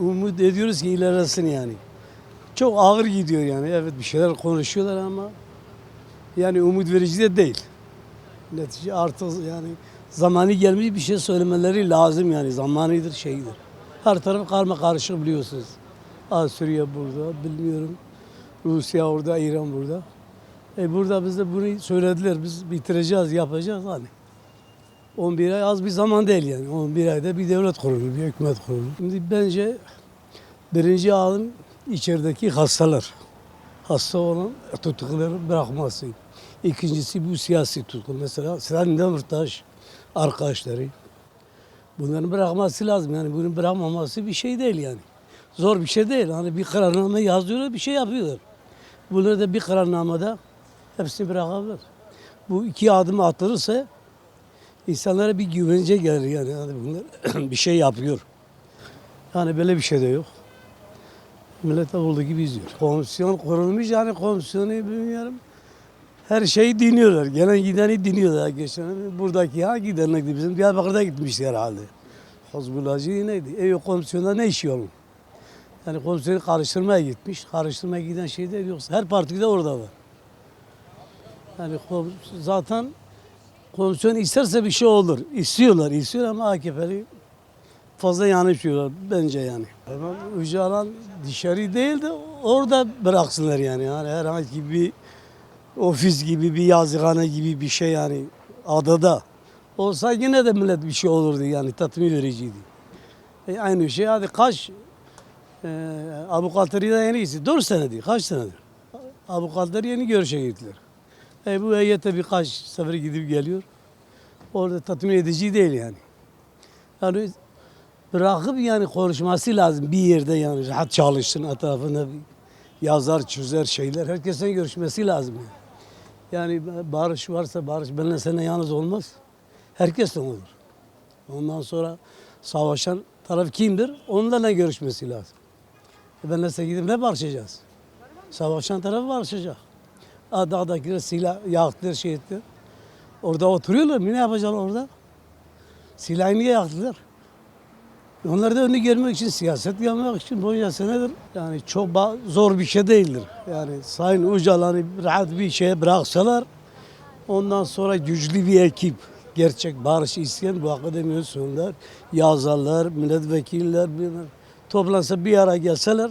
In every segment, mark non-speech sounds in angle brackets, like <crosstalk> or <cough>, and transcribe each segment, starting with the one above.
umut ediyoruz ki ilerlesin yani. Çok ağır gidiyor yani. Evet bir şeyler konuşuyorlar ama yani umut verici de değil. Netice artık yani zamanı gelmiş bir şey söylemeleri lazım yani zamanıdır şeydir. Her taraf karma karışık biliyorsunuz. Aa, Suriye burada bilmiyorum. Rusya orada, İran burada. E burada biz de bunu söylediler. Biz bitireceğiz, yapacağız hani. 11 ay az bir zaman değil yani. 11 ayda bir devlet kurulur, bir hükümet kurulur. Şimdi bence birinci adım içerideki hastalar. Hasta olan tutukları bırakması. İkincisi bu siyasi tutku. Mesela Selahattin Demirtaş arkadaşları. Bunların bırakması lazım. Yani bunu bırakmaması bir şey değil yani. Zor bir şey değil. Hani bir kararname yazıyorlar, bir şey yapıyorlar. Bunları da bir kararnamada hepsini bırakabilir. Bu iki adım atılırsa insanlara bir güvence gelir yani. yani bunlar <clears throat> bir şey yapıyor. Yani böyle bir şey de yok. Millet de olduğu gibi izliyor. Komisyon kurulmuş yani komisyonu bilmiyorum. Her şeyi dinliyorlar. Gelen gideni dinliyorlar. Geçen buradaki ha gidenekti bizim Diyarbakır'da gitmişti herhalde. Hizbullahçı neydi? Ev komisyonda ne işi onun? Yani komisyonu karıştırmaya gitmiş. Karıştırmaya giden şey değil yoksa her partide orada var. Yani zaten komisyon isterse bir şey olur. İstiyorlar, istiyor ama AKP'li fazla yanlışıyorlar bence yani. Ama Öcalan dışarı değil de orada bıraksınlar yani. Yani herhangi bir ofis gibi bir yazıhane gibi bir şey yani adada olsa yine de millet bir şey olurdu yani tatmin vericiydi. E, aynı şey hadi kaç e, Abu Katır'ı da yeni gitsin. 4 senedir, kaç senedir? Abu Katır yeni görüşe gittiler. E, bu heyete birkaç sefer gidip geliyor. Orada tatmin edici değil yani. Yani bırakıp yani konuşması lazım bir yerde yani rahat çalışsın etrafında yazar çizer şeyler herkesin görüşmesi lazım yani. Yani barış varsa barış benimle seninle yalnız olmaz. Herkesle olur. Ondan sonra savaşan taraf kimdir? Onlarla görüşmesi lazım. E benimle gidip ne barışacağız? Savaşan taraf barışacak. Dağdakiler silah yaktılar, şey ettiler. Orada oturuyorlar mı? Ne yapacaklar orada? Silahı niye yaktılar? Onlar da önünü görmek için, siyaset yapmak için bunca senedir yani çok zor bir şey değildir. Yani Sayın Öcalan'ı rahat bir şeye bıraksalar ondan sonra güçlü bir ekip, gerçek barış isteyen bu akademi üyeler, yazarlar, milletvekiller toplansa bir ara gelseler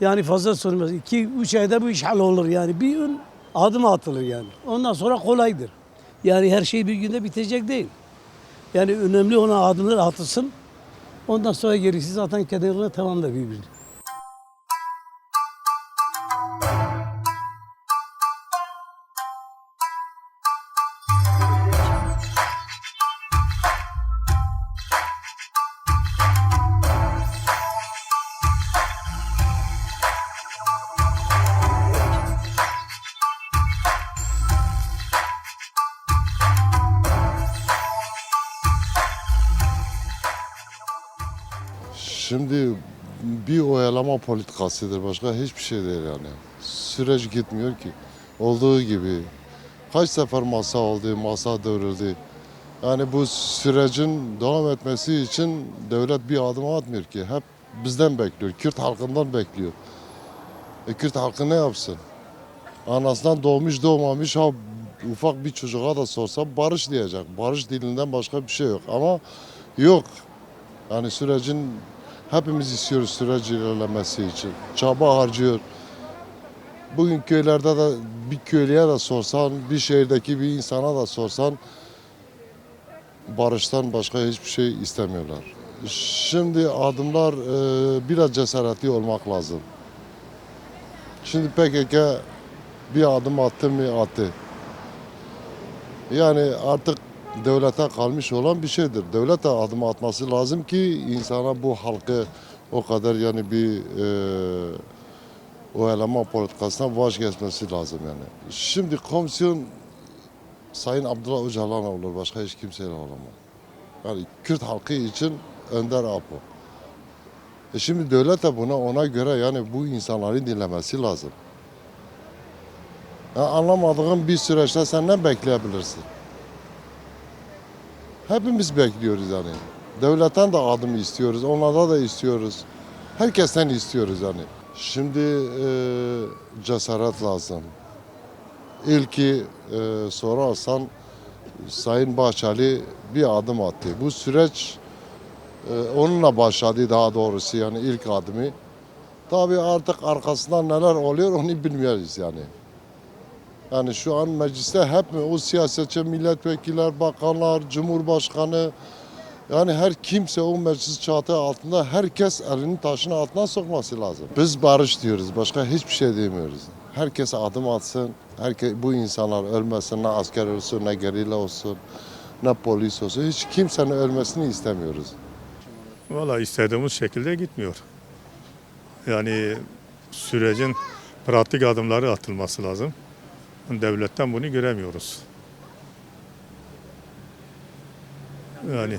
yani fazla sürmez. İki, üç ayda bu iş hallolur yani. Bir ön adım atılır yani. Ondan sonra kolaydır. Yani her şey bir günde bitecek değil. Yani önemli olan adımlar atılsın. Ondan sonra gerisi zaten kendilerine tamam da birbirini. Şimdi bir oyalama politikasıdır başka hiçbir şey değil yani. Süreç gitmiyor ki. Olduğu gibi kaç sefer masa oldu, masa dövüldü. Yani bu sürecin devam etmesi için devlet bir adım atmıyor ki. Hep bizden bekliyor, Kürt halkından bekliyor. E Kürt halkı ne yapsın? Anasından doğmuş doğmamış ha ufak bir çocuğa da sorsa barış diyecek. Barış dilinden başka bir şey yok ama yok. Yani sürecin hepimiz istiyoruz süreç ilerlemesi için. Çaba harcıyor. Bugün köylerde de bir köylüye de sorsan, bir şehirdeki bir insana da sorsan barıştan başka hiçbir şey istemiyorlar. Şimdi adımlar e, biraz cesaretli olmak lazım. Şimdi PKK bir adım attı mı attı. Yani artık devlete kalmış olan bir şeydir. Devlet de adım atması lazım ki insana bu halkı o kadar yani bir e, o eleman politikasına vazgeçmesi lazım yani. Şimdi komisyon Sayın Abdullah Öcalan olur, başka hiç kimseyle olamaz. Yani Kürt halkı için Önder Apo. E şimdi devlet de buna ona göre yani bu insanları dinlemesi lazım. Ya anlamadığın bir süreçte sen ne bekleyebilirsin? Hepimiz bekliyoruz yani. Devletten de adım istiyoruz, onlardan da istiyoruz. Herkesten istiyoruz yani. Şimdi e, cesaret lazım. İlki e, sorarsan Sayın Bahçeli bir adım attı. Bu süreç e, onunla başladı daha doğrusu yani ilk adımı. Tabii artık arkasından neler oluyor onu bilmiyoruz yani. Yani şu an mecliste hep mi o siyasetçi, milletvekiller, bakanlar, cumhurbaşkanı yani her kimse o meclis çatı altında herkes elini taşın altına sokması lazım. Biz barış diyoruz. Başka hiçbir şey demiyoruz. Herkes adım atsın. Herkes, bu insanlar ölmesin. Ne asker olsun, ne gerilla olsun, ne polis olsun. Hiç kimsenin ölmesini istemiyoruz. Valla istediğimiz şekilde gitmiyor. Yani sürecin pratik adımları atılması lazım. Devletten bunu göremiyoruz. Yani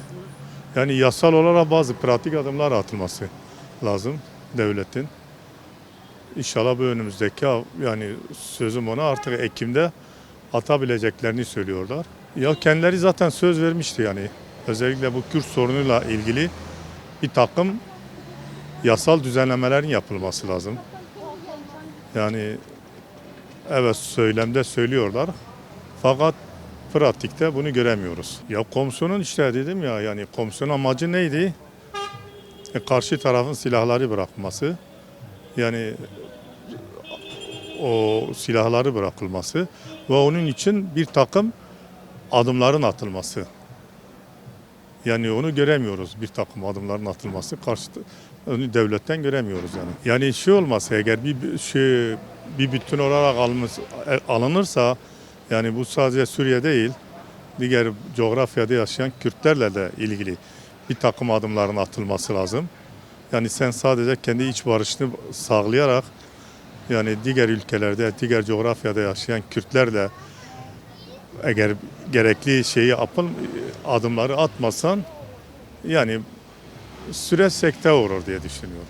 yani yasal olarak bazı pratik adımlar atılması lazım devletin. İnşallah bu önümüzdeki yani sözüm ona artık Ekim'de atabileceklerini söylüyorlar. Ya kendileri zaten söz vermişti yani. Özellikle bu Kürt sorunuyla ilgili bir takım yasal düzenlemelerin yapılması lazım. Yani evet söylemde söylüyorlar fakat pratikte bunu göremiyoruz. Ya komisyonun işte dedim ya yani komisyonun amacı neydi? E, karşı tarafın silahları bırakması. Yani o silahları bırakılması ve onun için bir takım adımların atılması. Yani onu göremiyoruz bir takım adımların atılması karşı onu devletten göremiyoruz yani. Yani şey olmasa eğer bir şey bir bütün olarak almış, e, alınırsa yani bu sadece Suriye değil diğer coğrafyada yaşayan Kürtlerle de ilgili bir takım adımların atılması lazım. Yani sen sadece kendi iç barışını sağlayarak yani diğer ülkelerde, diğer coğrafyada yaşayan Kürtlerle eğer gerekli şeyi yapın adımları atmasan yani süreç sekte uğrar diye düşünüyorum.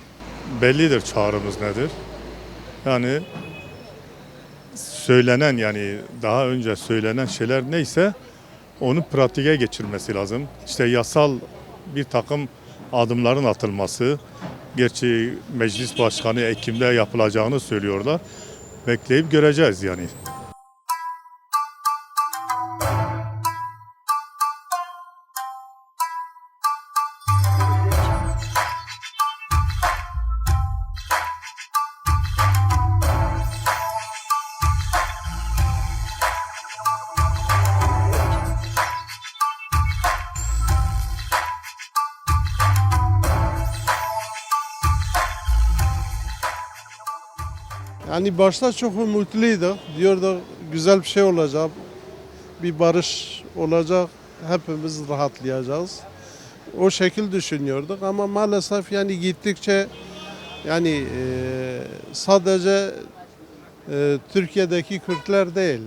Bellidir çağrımız nedir. Yani söylenen yani daha önce söylenen şeyler neyse onu pratiğe geçirmesi lazım. İşte yasal bir takım adımların atılması. Gerçi meclis başkanı Ekim'de yapılacağını söylüyorlar. Bekleyip göreceğiz yani. Yani başta çok umutluydu. Diyordu güzel bir şey olacak. Bir barış olacak. Hepimiz rahatlayacağız. O şekil düşünüyorduk ama maalesef yani gittikçe yani eee, sadece eee, Türkiye'deki Kürtler değil.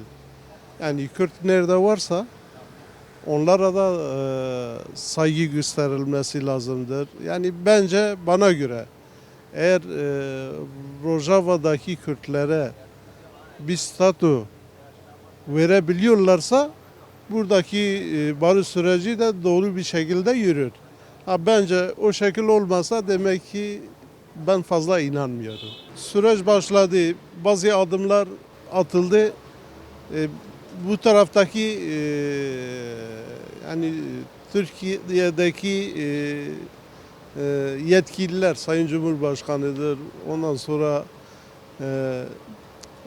Yani Kürt nerede varsa onlara da eee, saygı gösterilmesi lazımdır. Yani bence bana göre eğer e, Rojava'daki Kürtlere bir statü verebiliyorlarsa buradaki e, barış süreci de doğru bir şekilde yürür. Ha, bence o şekil olmasa demek ki ben fazla inanmıyorum. Süreç başladı, bazı adımlar atıldı. E, bu taraftaki e, yani Türkiye'deki e, yetkililer, Sayın Cumhurbaşkanı'dır. Ondan sonra e,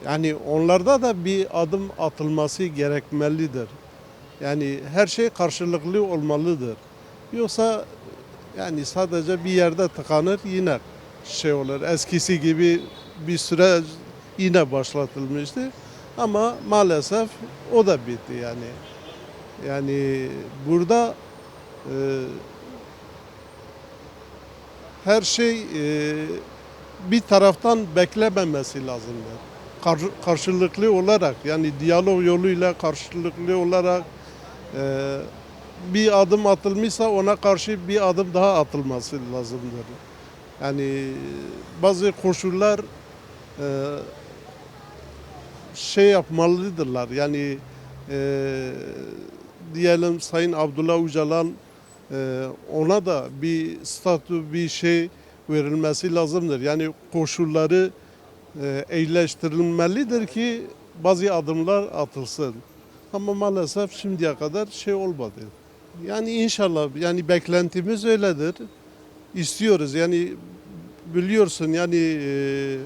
yani onlarda da bir adım atılması gerekmelidir. Yani her şey karşılıklı olmalıdır. Yoksa yani sadece bir yerde tıkanır yine şey olur. Eskisi gibi bir süre yine başlatılmıştı. Ama maalesef o da bitti yani. Yani burada e, her şey e, bir taraftan beklememesi lazımdır. Kar- karşılıklı olarak yani diyalog yoluyla karşılıklı olarak e, bir adım atılmışsa ona karşı bir adım daha atılması lazımdır. Yani bazı koşullar e, şey yapmalıdırlar. Yani e, diyelim Sayın Abdullah Öcalan ona da bir statü bir şey verilmesi lazımdır. Yani koşulları e, iyileştirilmelidir ki bazı adımlar atılsın. Ama maalesef şimdiye kadar şey olmadı. Yani inşallah yani beklentimiz öyledir. İstiyoruz yani biliyorsun yani e,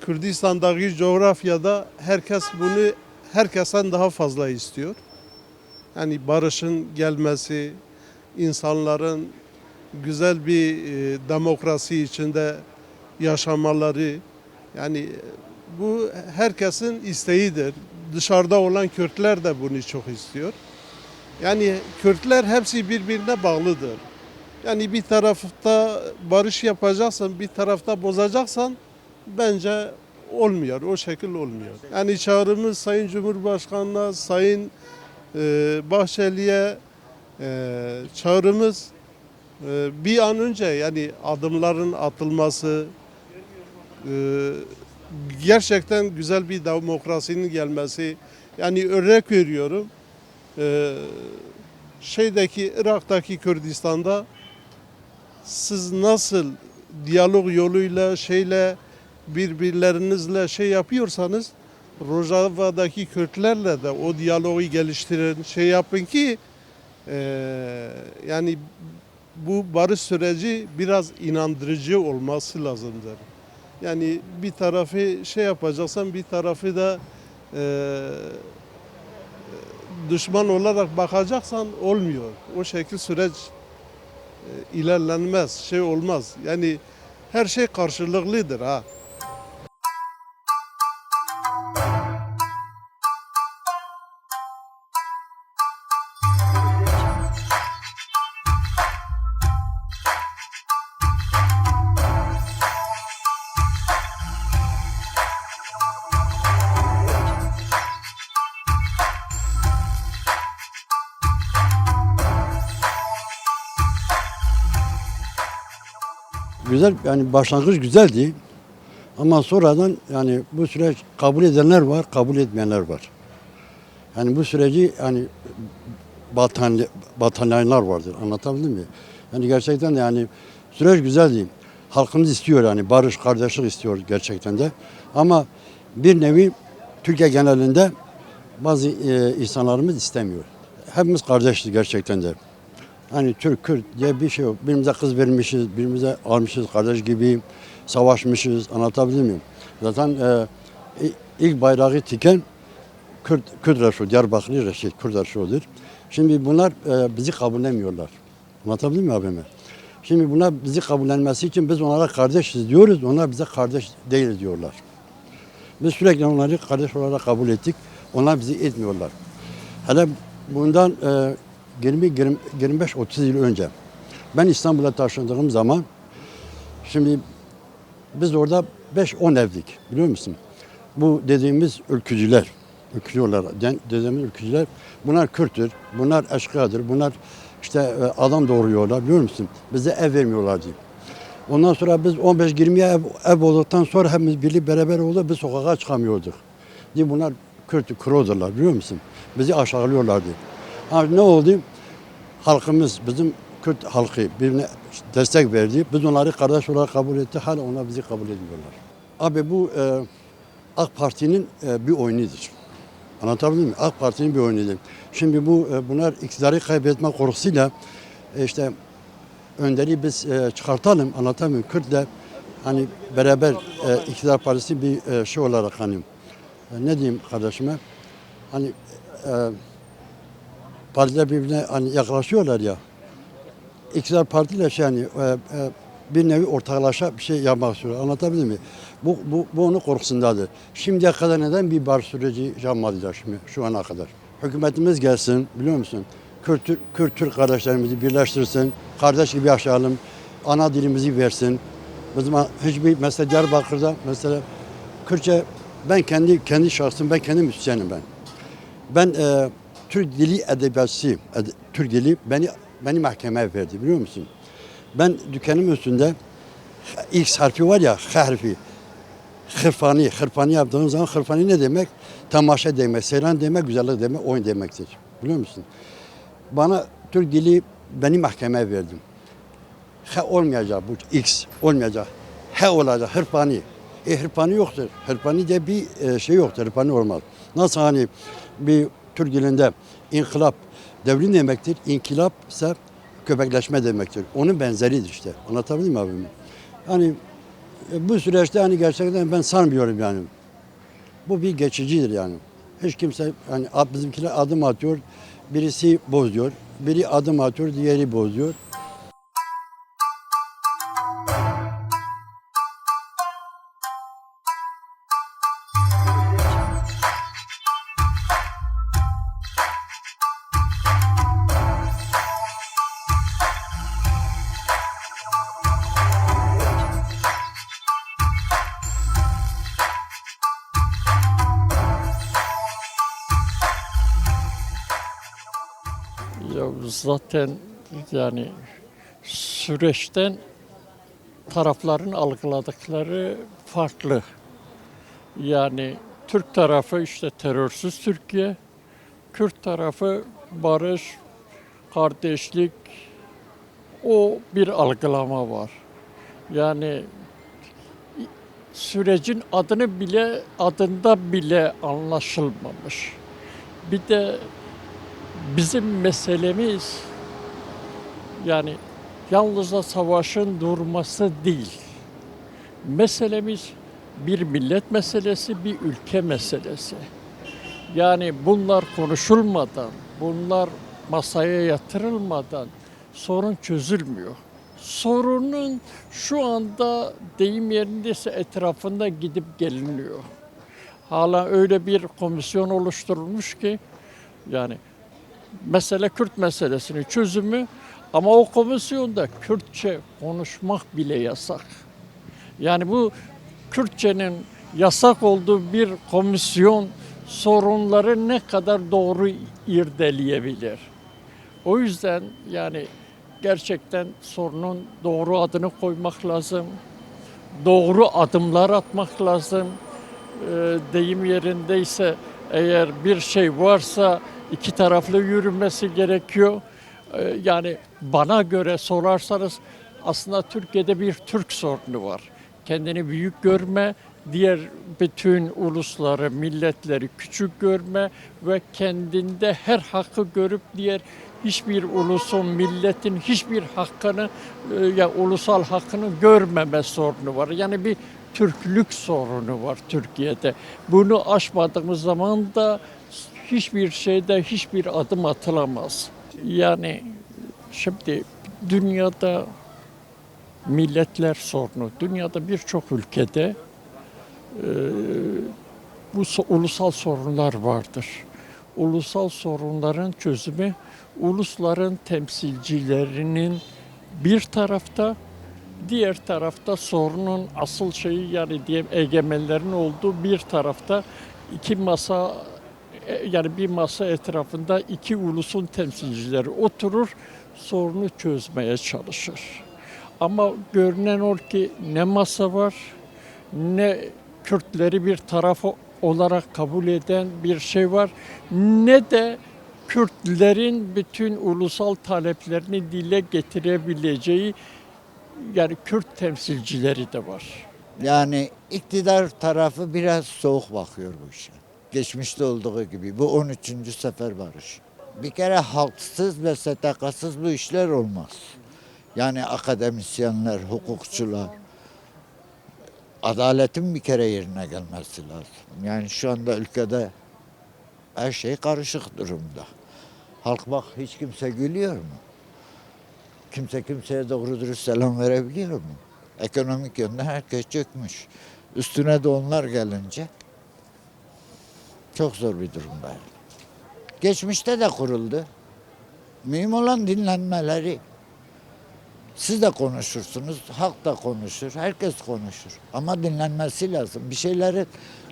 Kürdistan'daki coğrafyada herkes bunu herkesten daha fazla istiyor. Yani barışın gelmesi, insanların güzel bir e, demokrasi içinde yaşamaları yani e, bu herkesin isteğidir. Dışarıda olan Kürtler de bunu çok istiyor. Yani Kürtler hepsi birbirine bağlıdır. Yani bir tarafta barış yapacaksan, bir tarafta bozacaksan bence olmuyor. O şekil olmuyor. Yani çağrımız Sayın Cumhurbaşkanı'na, Sayın e, Bahçeli'ye e, çağrımız e, bir an önce yani adımların atılması, e, gerçekten güzel bir demokrasinin gelmesi. Yani örnek veriyorum. e, şeydeki Irak'taki Kürdistan'da siz nasıl diyalog yoluyla şeyle birbirlerinizle şey yapıyorsanız Rojava'daki Kürtlerle de o diyalogu geliştirin, şey yapın ki e, yani bu barış süreci biraz inandırıcı olması lazımdır. Yani bir tarafı şey yapacaksan bir tarafı da e, düşman olarak bakacaksan olmuyor. O şekil süreç e, ilerlenmez, şey olmaz. Yani her şey karşılıklıdır ha. Güzel yani başlangıç güzeldi. Ama sonradan yani bu süreç kabul edenler var, kabul etmeyenler var. Yani bu süreci yani batan, batanlayanlar vardır. Anlatabildim mi? Yani gerçekten de yani süreç güzeldi. Halkımız istiyor yani barış, kardeşlik istiyor gerçekten de. Ama bir nevi Türkiye genelinde bazı e, insanlarımız istemiyor. Hepimiz kardeşiz gerçekten de. Hani Türk, Kürt diye bir şey yok. Birbirimize kız vermişiz, birbirimize almışız kardeş gibi savaşmışız. Anlatabiliyor muyum? Zaten e, ilk bayrağı tiken Kürt, Kürt Reşo, Diyarbakırlı Reşit, Kürt Reşo'dur. Şimdi bunlar e, bizi kabullenmiyorlar. Anlatabildim mi abime? Şimdi bunlar bizi kabullenmesi için biz onlara kardeşiz diyoruz, onlar bize kardeş değil diyorlar. Biz sürekli onları kardeş olarak kabul ettik, onlar bizi etmiyorlar. Hele bundan e, 20-25-30 yıl önce ben İstanbul'a taşındığım zaman şimdi biz orada 5-10 evdik biliyor musun? Bu dediğimiz ülkücüler, ülkücüler, dediğimiz ülkücüler bunlar Kürttür, bunlar eşkıyadır, bunlar işte e, adam doğuruyorlar biliyor musun? Bize ev vermiyorlardı. Ondan sonra biz 15-20 ev, ev olduktan sonra hepimiz birlik beraber oldu, biz sokağa çıkamıyorduk. Diye bunlar Kürt, Krodurlar biliyor musun? Bizi aşağılıyorlardı. Ha, ne oldu? Halkımız, bizim Kürt halkı birbirine destek verdi. Biz onları kardeş olarak kabul etti. Hala onlar bizi kabul etmiyorlar. Abi bu e, AK Parti'nin e, bir oyunudur. Anlatabildim mi? AK Parti'nin bir oyunudur. Şimdi bu e, bunlar iktidarı kaybetme korkusuyla e, işte önderi biz e, çıkartalım anlatamıyorum. Kürt'le hani beraber e, iktidar partisi bir e, şey olarak hani e, ne diyeyim kardeşime hani e, partiler birbirine hani yaklaşıyorlar ya iktidar partiyle şey yani e, e, bir nevi ortaklaşa bir şey yapmak istiyor. Anlatabildim mi? Bu, bu, bu onun korkusundadır. Şimdiye kadar neden bir bar süreci yapmadılar şimdi şu ana kadar? Hükümetimiz gelsin biliyor musun? Kürt, Kürt Türk kardeşlerimizi birleştirsin. Kardeş gibi yaşayalım. Ana dilimizi versin. Bizim hiçbir mesela Diyarbakır'da mesela Kürtçe ben kendi kendi şahsım ben kendi müzisyenim ben. Ben e, Türk dili edebiyatçısıyım. Ede- Türk dili beni beni mahkemeye verdi biliyor musun? Ben dükkanım üstünde X harfi var ya H harfi. Hırfani, hırfani yaptığın zaman hırfani ne demek? Tamaşa demek, seyran demek, güzellik demek, oyun demektir. Biliyor musun? Bana Türk dili beni mahkemeye verdim. He olmayacak bu X olmayacak. He olacak hırpani. E hırpani yoktur. Hırpani de bir e, şey yoktur. Hırpani olmaz. Nasıl hani bir Türk dilinde inkılap devrim demektir. İnkılap ise köpekleşme demektir. Onun benzeridir işte. Anlatabildim mi abim? Hani e, bu süreçte hani gerçekten ben sanmıyorum yani. Bu bir geçicidir yani. Hiç kimse hani bizimkiler adım atıyor, birisi bozuyor, biri adım atıyor, diğeri bozuyor. Zaten yani süreçten tarafların algıladıkları farklı. Yani Türk tarafı işte terörsüz Türkiye, Kürt tarafı barış, kardeşlik, o bir algılama var. Yani sürecin adını bile adında bile anlaşılmamış. Bir de bizim meselemiz yani yalnızca savaşın durması değil. Meselemiz bir millet meselesi, bir ülke meselesi. Yani bunlar konuşulmadan, bunlar masaya yatırılmadan sorun çözülmüyor. Sorunun şu anda deyim yerindeyse etrafında gidip geliniyor. Hala öyle bir komisyon oluşturulmuş ki yani mesele Kürt meselesinin çözümü ama o komisyonda Kürtçe konuşmak bile yasak. Yani bu Kürtçenin yasak olduğu bir komisyon sorunları ne kadar doğru irdeleyebilir. O yüzden yani gerçekten sorunun doğru adını koymak lazım. Doğru adımlar atmak lazım. Deyim yerindeyse eğer bir şey varsa iki taraflı yürümesi gerekiyor. Ee, yani bana göre sorarsanız aslında Türkiye'de bir Türk sorunu var. Kendini büyük görme, diğer bütün ulusları, milletleri küçük görme ve kendinde her hakkı görüp diğer hiçbir ulusun, milletin hiçbir hakkını e, ya ulusal hakkını görmeme sorunu var. Yani bir Türklük sorunu var Türkiye'de. Bunu aşmadığımız zaman da hiçbir şeyde hiçbir adım atılamaz. Yani şimdi dünyada milletler sorunu, dünyada birçok ülkede e, bu ulusal sorunlar vardır. Ulusal sorunların çözümü ulusların temsilcilerinin bir tarafta, diğer tarafta sorunun asıl şeyi yani diyelim egemenlerin olduğu bir tarafta iki masa yani bir masa etrafında iki ulusun temsilcileri oturur, sorunu çözmeye çalışır. Ama görünen o ki ne masa var, ne Kürtleri bir taraf olarak kabul eden bir şey var, ne de Kürtlerin bütün ulusal taleplerini dile getirebileceği yani Kürt temsilcileri de var. Yani iktidar tarafı biraz soğuk bakıyor bu işe. Geçmişte olduğu gibi. Bu 13. sefer barış. Bir kere halksız ve STK'sız bu işler olmaz. Yani akademisyenler, hukukçular, adaletin bir kere yerine gelmesi lazım. Yani şu anda ülkede her şey karışık durumda. Halk bak hiç kimse gülüyor mu? Kimse kimseye doğru dürüst selam verebiliyor mu? Ekonomik yönden herkes çökmüş. Üstüne de onlar gelince çok zor bir durumda. Geçmişte de kuruldu. Mühim olan dinlenmeleri. Siz de konuşursunuz, halk da konuşur, herkes konuşur. Ama dinlenmesi lazım. Bir şeylerin,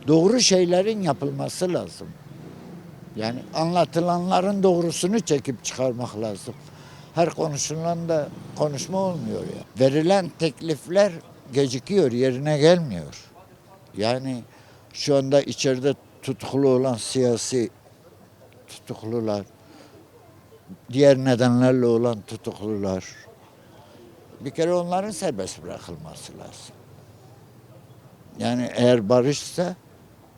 doğru şeylerin yapılması lazım. Yani anlatılanların doğrusunu çekip çıkarmak lazım. Her konuşulan da konuşma olmuyor ya. Verilen teklifler gecikiyor, yerine gelmiyor. Yani şu anda içeride tutuklu olan siyasi tutuklular diğer nedenlerle olan tutuklular. Bir kere onların serbest bırakılması lazım. Yani eğer barışsa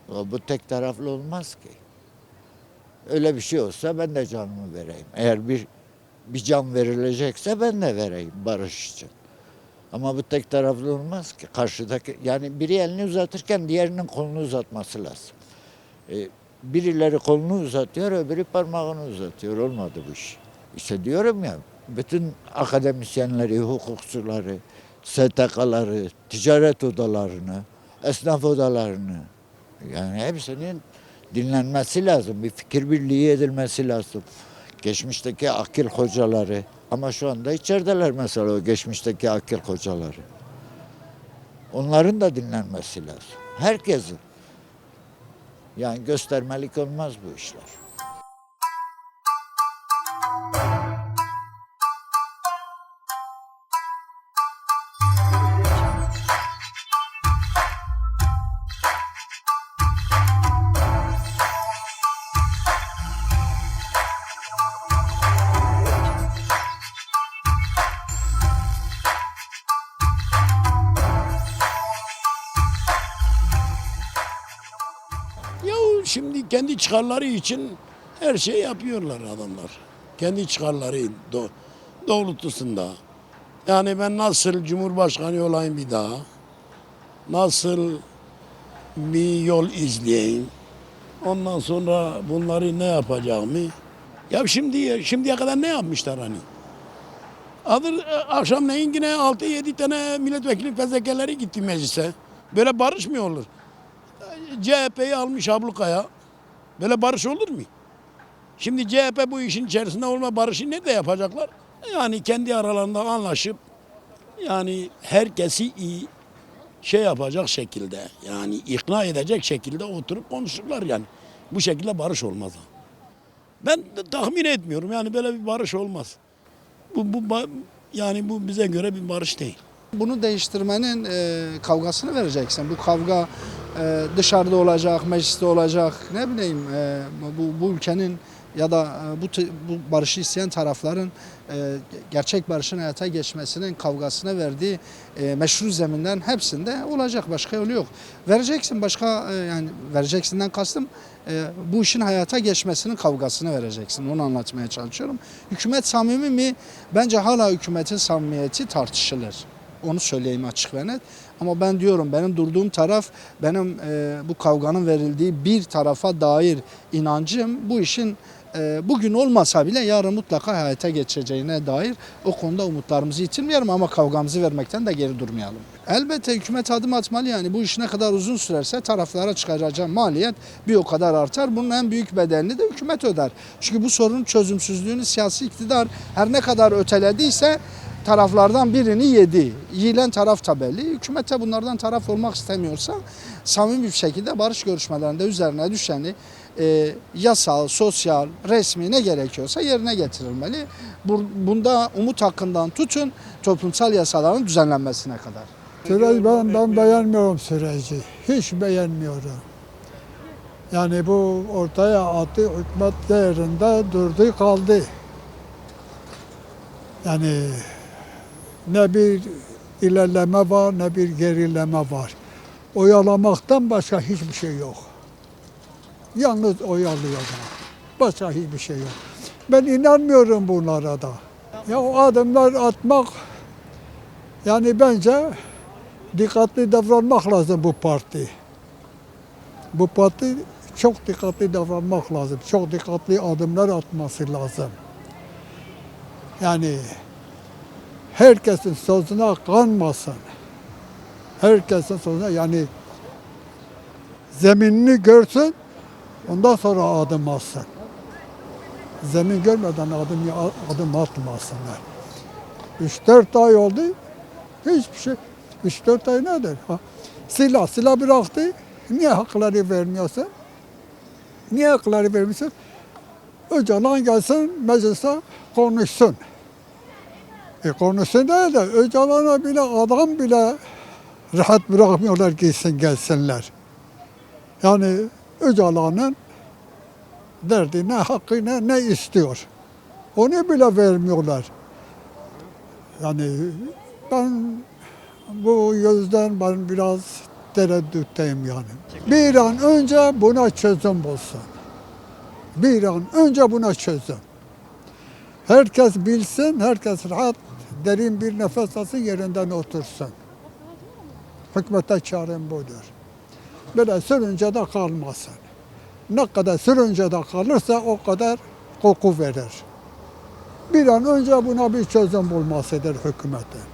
bu tek taraflı olmaz ki. Öyle bir şey olsa ben de canımı vereyim. Eğer bir bir can verilecekse ben de vereyim barış için. Ama bu tek taraflı olmaz ki. Karşıdaki yani biri elini uzatırken diğerinin kolunu uzatması lazım. Ee, birileri kolunu uzatıyor, öbürü parmağını uzatıyor. Olmadı bu iş. İşte diyorum ya, bütün akademisyenleri, hukukçuları, STK'ları, ticaret odalarını, esnaf odalarını, yani hepsinin dinlenmesi lazım. Bir fikir birliği edilmesi lazım. Geçmişteki akil hocaları ama şu anda içerideler mesela o geçmişteki akil hocaları. Onların da dinlenmesi lazım. Herkesin. Yani göstermelik olmaz bu işler. Kendi çıkarları için her şey yapıyorlar adamlar. Kendi çıkarları do- doğrultusunda. Yani ben nasıl Cumhurbaşkanı olayım bir daha, nasıl bir yol izleyeyim, ondan sonra bunları ne yapacağımı. Ya şimdi şimdiye kadar ne yapmışlar hani? Adır e, akşamleyin yine 6-7 tane milletvekili fezlekeleri gitti meclise. Böyle barış mı olur? CHP'yi almış ablukaya. Böyle barış olur mu? Şimdi CHP bu işin içerisinde olma barışı ne de yapacaklar? Yani kendi aralarında anlaşıp yani herkesi iyi şey yapacak şekilde yani ikna edecek şekilde oturup konuşurlar yani. Bu şekilde barış olmaz. Ben tahmin etmiyorum yani böyle bir barış olmaz. Bu, bu yani bu bize göre bir barış değil. Bunu değiştirmenin e, kavgasını vereceksin. Bu kavga e, dışarıda olacak, mecliste olacak. Ne bileyim e, bu, bu ülkenin ya da e, bu, bu barışı isteyen tarafların e, gerçek barışın hayata geçmesinin kavgasına verdiği e, meşru zeminden hepsinde olacak. Başka yolu yok. Vereceksin başka e, yani vereceksinden kastım e, bu işin hayata geçmesinin kavgasını vereceksin. Onu anlatmaya çalışıyorum. Hükümet samimi mi? Bence hala hükümetin samimiyeti tartışılır. Onu söyleyeyim açık ve net. Ama ben diyorum benim durduğum taraf benim e, bu kavganın verildiği bir tarafa dair inancım bu işin e, bugün olmasa bile yarın mutlaka hayata geçeceğine dair o konuda umutlarımızı yitirmeyelim ama kavgamızı vermekten de geri durmayalım. Elbette hükümet adım atmalı yani bu iş ne kadar uzun sürerse taraflara çıkaracağı maliyet bir o kadar artar. Bunun en büyük bedelini de hükümet öder. Çünkü bu sorunun çözümsüzlüğünü siyasi iktidar her ne kadar ötelediyse taraflardan birini yedi. Yiyilen taraf da belli. Hükümet de bunlardan taraf olmak istemiyorsa samimi bir şekilde barış görüşmelerinde üzerine düşeni e, yasal, sosyal, resmi ne gerekiyorsa yerine getirilmeli. Bu- Bunda umut hakkından tutun toplumsal yasaların düzenlenmesine kadar. Süreci ben, ben beğenmiyorum süreci. Hiç beğenmiyorum. Yani bu ortaya attı hükümet değerinde durdu kaldı. Yani ne bir ilerleme var ne bir gerileme var. Oyalamaktan başka hiçbir şey yok. Yalnız oyalıyorlar. Başka hiçbir şey yok. Ben inanmıyorum bunlara da. Ya o adımlar atmak yani bence dikkatli davranmak lazım bu parti. Bu parti çok dikkatli davranmak lazım. Çok dikkatli adımlar atması lazım. Yani herkesin sözüne kanmasın. Herkesin sözüne yani zeminini görsün ondan sonra adım atsın. Zemin görmeden adım adım atmasınlar. 3-4 ay oldu. Hiçbir şey. 3-4 ay nedir? Ha, silah, silah bıraktı. Niye hakları vermiyorsun? Niye hakları vermiyorsun? Öcalan gelsin meclise konuşsun. E konuşsun da da Öcalan'a bile adam bile rahat bırakmıyorlar gitsin gelsinler. Yani Öcalan'ın derdine, hakkına ne istiyor? Onu bile vermiyorlar. Yani ben bu yüzden ben biraz tereddütteyim yani. Bir an önce buna çözüm bulsun. Bir an önce buna çözüm. Herkes bilsin, herkes rahat derin bir nefes alsın yerinden otursun. Hükümete çarem budur. Böyle sürünce de kalmasın. Ne kadar sürünce de kalırsa o kadar koku verir. Bir an önce buna bir çözüm bulmasıdır hükümetin.